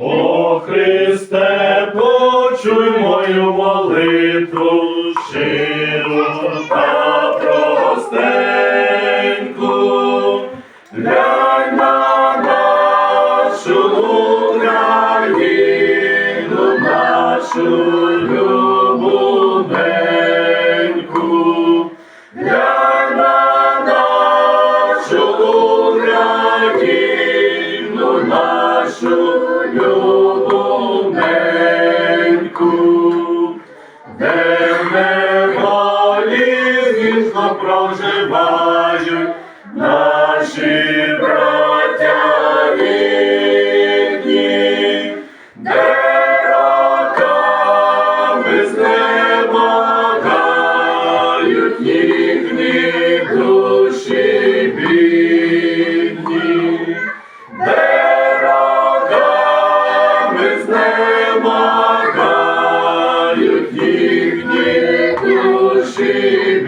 О Христе, почуй мою молитву щиру та простеньку. Глянь на нашу Україну, нашу любу неньку. Глянь на нашу Україну, нашу любу неньку. Де неволі вічно проживають наші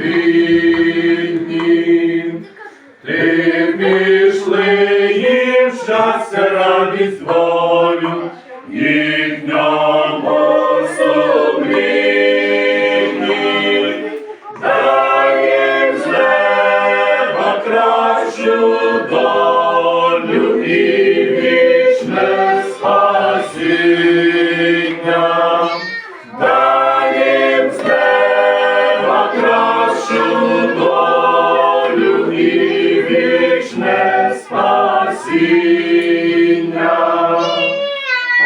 бідні. Ти пішли їм щастя, радість, волю, їхньому сумлінні. Дай їм кращу спасіння.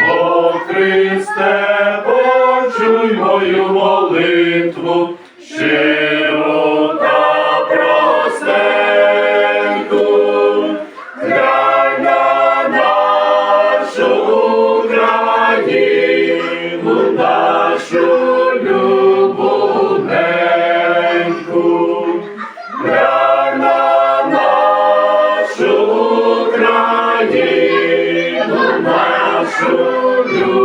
О Христе, почуй мою молитву, щиру душу.